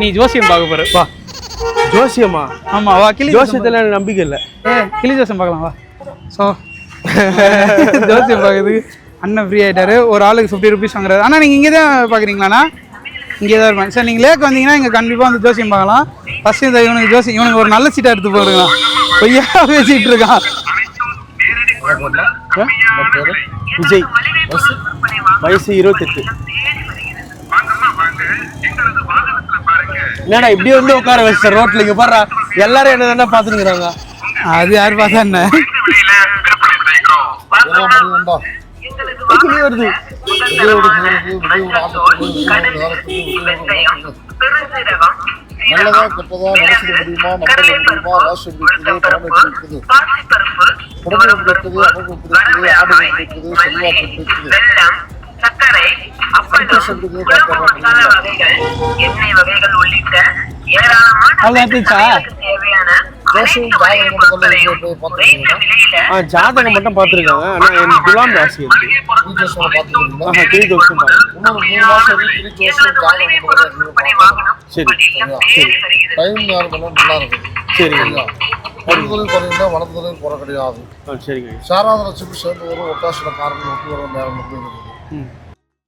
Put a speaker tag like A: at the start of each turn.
A: நீ ஜோசியம் பார்க்க போற. வா.
B: ஜோசியமா?
A: ஆமா வா கிளி
B: ஜோசியத்துல நம்பிக்கை இல்லை.
A: ஏ கிளி ஜோசியம் பார்க்கலாம் வா. ஸோ ஜோசியம் பார்க்குறதுக்கு அண்ணன் ஃப்ரீ ஆயிட்டாரு. ஒரு ஆளுக்கு ஃபிஃப்டி ருபீஸ் வாங்குறாரு. அண்ணா நீங்கள் இங்கே தான் பார்க்குறீங்களாண்ணா இங்கே தான் இருப்பேன். சார் நீங்கள் லேக் வந்தீங்கன்னா இங்கே கண்டிப்பாக வந்து ஜோசியம் பார்க்கலாம். ஃபஸ்ட்டு இந்த இவனுக்கு ஜோசியம் இவனுக்கு ஒரு நல்ல சீட்டாக எடுத்து போடுங்க பொய்யா பேசிகிட்டு இருக்கான்
B: விஜய். வயசு இருபத்தெட்டு. என்னடா இப்படி வந்து உட்கார வச்சு ரோட்ல இங்க பாரு எல்லாரும் என்ன தானே பாத்துக்கிறாங்க
A: அது யார் பார்த்தா என்ன?
B: வருது?
C: நல்லதா கெட்டதா மனசுக்கு முடியுமா? நம்பர் முடியுமா ராசி பிடிக்குது பணம் பிடிக்குது குடும்பம் பிடிக்குது அமைப்பு செல்வாக்கு ஜாதகம்
B: மட்டும் பாத்துருக்காங்க ஆனா எனக்கு துலாம் ராசி இருக்கு
C: டீச்சர்ஸோட பார்த்துக்கிறீங்களா
B: ஆஹா த்ரீ தௌசண்ட்
C: இன்னொரு மூணு மாசம் வரைக்கும் த்ரீ தௌசண்ட் ஜாதகம் போடுறது
B: சரி.
C: டைம் யாரும் பண்ண நல்லா இருக்குது
B: சரி.
C: பொருள்களில் குறைந்தா வளர்ந்ததில் குறை கிடையாது
B: சரிங்க.
C: சாராத லட்சுமி சேர்ந்து வரும் ஒட்டாசில காரணம் ஒட்டி வரும் நேரம் இருக்குது
B: ம்.